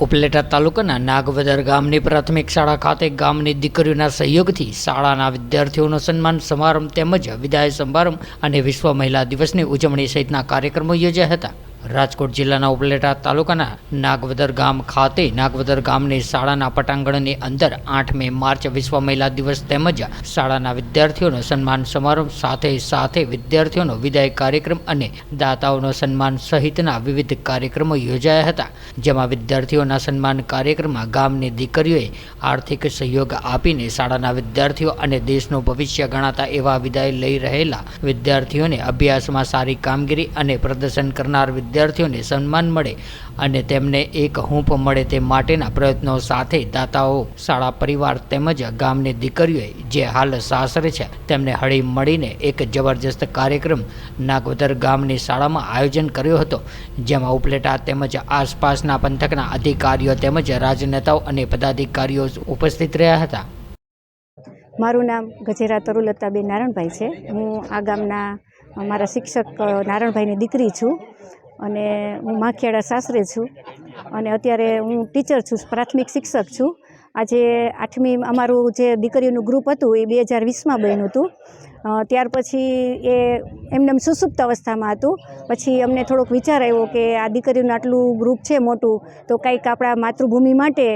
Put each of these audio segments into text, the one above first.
ઉપલેટા તાલુકાના નાગવદર ગામની પ્રાથમિક શાળા ખાતે ગામની દીકરીઓના સહયોગથી શાળાના વિદ્યાર્થીઓનો સન્માન સમારંભ તેમજ વિદાય સમારંભ અને વિશ્વ મહિલા દિવસની ઉજવણી સહિતના કાર્યક્રમો યોજ્યા હતા. રાજકોટ જિલ્લાના ઉપલેટા તાલુકાના નાગવદર ગામ ખાતે નાગવદર ગામની શાળાના પટાંગણની અંદર આઠ મે માર્ચ વિશ્વ મહિલા દિવસ તેમજ શાળાના વિદ્યાર્થીઓનો સન્માન સમારંભ સાથે સાથે વિદ્યાર્થીઓનો વિદાય કાર્યક્રમ અને દાતાઓનો સન્માન સહિતના વિવિધ કાર્યક્રમો યોજાયા હતા, જેમાં વિદ્યાર્થીઓના સન્માન કાર્યક્રમમાં ગામની દીકરીઓએ આર્થિક સહયોગ આપીને શાળાના વિદ્યાર્થીઓ અને દેશનું ભવિષ્ય ગણાતા એવા વિદાય લઈ રહેલા વિદ્યાર્થીઓને અભ્યાસમાં સારી કામગીરી અને પ્રદર્શન કરનાર વિદ્યાર્થીઓને સન્માન મળે અને તેમને એક હૂંફ મળે તે માટેના પ્રયત્નો સાથે દાતાઓ, શાળા પરિવાર તેમજ ગામની દીકરીઓએ જે હાલ સાસરે છે, તેમને હળી મળીને એક જબરજસ્ત કાર્યક્રમ નાગવદર ગામની શાળામાં આયોજન કર્યો હતો, જેમાં ઉપલેટા તેમજ આસપાસના પંથકના અધિકારીઓ તેમજ રાજનેતાઓ અને પદાધિકારીઓ ઉપસ્થિત રહ્યા હતા. મારું નામ ગજેરા તરુલતાબેન નારણભાઈ છે. હું આ ગામના મારા શિક્ષક નારણભાઈની દીકરી છું. અને હું માખિયાળા સાસરે છું અને અત્યારે હું ટીચર છું, પ્રાથમિક શિક્ષક છું. આજે આઠમી અમારું જે દીકરીઓનું ગ્રુપ હતું એ બે હજાર વીસમાં બન્યું હતું. ત્યાર પછી એ એમને એમ સુસુપ્ત અવસ્થામાં હતું. પછી અમને થોડોક વિચાર આવ્યો કે આ દીકરીઓનું આટલું ગ્રુપ છે મોટું, તો કંઈક આપણા માતૃભૂમિ માટે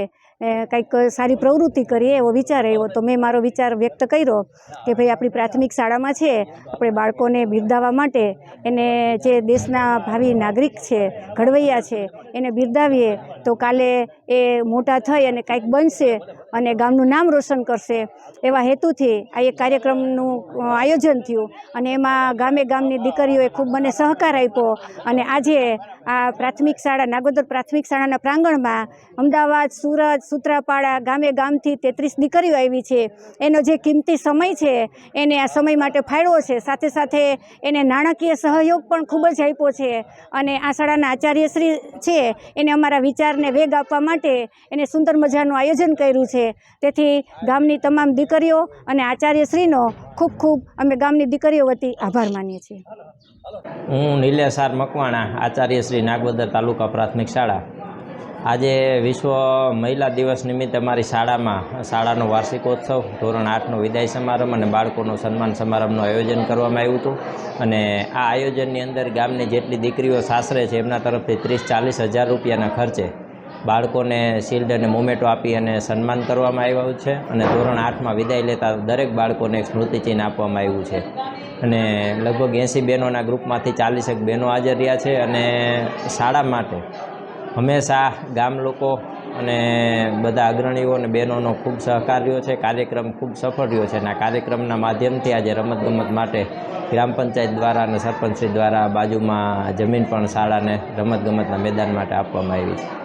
કંઈક સારી પ્રવૃત્તિ કરીએ એવો વિચાર આવ્યો. તો મેં મારો વિચાર વ્યક્ત કર્યો કે ભાઈ આપણી પ્રાથમિક શાળામાં છે, આપણે બાળકોને બિરદાવવા માટે એને જે દેશના ભાવિ નાગરિક છે, ઘડવૈયા છે, એને બિરદાવીએ. તો કાલે એ મોટા થઈ અને કાંઈક બનશે અને ગામનું નામ રોશન કરશે. એવા હેતુથી આ એક કાર્યક્રમનું આયોજન થયું. અને એમાં ગામે ગામની દીકરીઓએ ખૂબ મને સહકાર આપ્યો. અને આજે આ પ્રાથમિક શાળા, નાગોદર પ્રાથમિક શાળાના પ્રાંગણમાં અમદાવાદ, સુરત, સુત્રાપાડા, ગામે ગામથી તેત્રીસ દીકરીઓ આવી છે. એનો જે કિંમતી સમય છે, એને આ સમય માટે ફાળવો છે. સાથે સાથે એને નાણાકીય સહયોગ પણ ખૂબ જ આપ્યો છે. અને આ શાળાના આચાર્યશ્રી છે, એને અમારા વિચારને વેગ આપવા માટે એને સુંદર મજાનું આયોજન કર્યું છે. તેથી ગામની તમામ દીકરીઓ અને આચાર્યશ્રીનો ખૂબ ખૂબ અમે ગામની દીકરીઓ વતી આભાર માનીએ છીએ. હું નિલેશ મકવાણા આચાર્ય શ્રી નાગવદર તાલુકા પ્રાથમિક શાળા. આજે વિશ્વ મહિલા દિવસ નિમિત્તે અમારી શાળામાં, શાળાનો વાર્ષિકોત્સવ, ધોરણ આઠનો વિદાય સમારંભ અને બાળકોનો સન્માન સમારંભનું આયોજન કરવામાં આવ્યું હતું. અને આ આયોજનની અંદર ગામની જેટલી દીકરીઓ સાસરે છે, એમના તરફથી ત્રીસ ચાલીસ હજાર રૂપિયાના ખર્ચે બાળકોને શિલ્ડ અને મોમેટો આપી અને સન્માન કરવામાં આવ્યું છે. અને ધોરણ આઠમાં વિદાય લેતા દરેક બાળકોને સ્મૃતિચિહ્ન આપવામાં આવ્યું છે. અને લગભગ એંસી બહેનોના ગ્રુપમાંથી ચાલીસેક બહેનો હાજર રહ્યા છે અને શાળા માટે હંમેશા ગામ લોકો અને બધા અગ્રણીઓ અને બહેનોનો ખૂબ સહકાર રહ્યો છે. કાર્યક્રમ ખૂબ સફળ રહ્યો છે અને આ કાર્યક્રમના માધ્યમથી આજે રમતગમત માટે ગ્રામ પંચાયત દ્વારા અને સરપંચશ્રી દ્વારા બાજુમાં જમીન પણ શાળાને રમતગમતના મેદાન માટે આપવામાં આવી છે.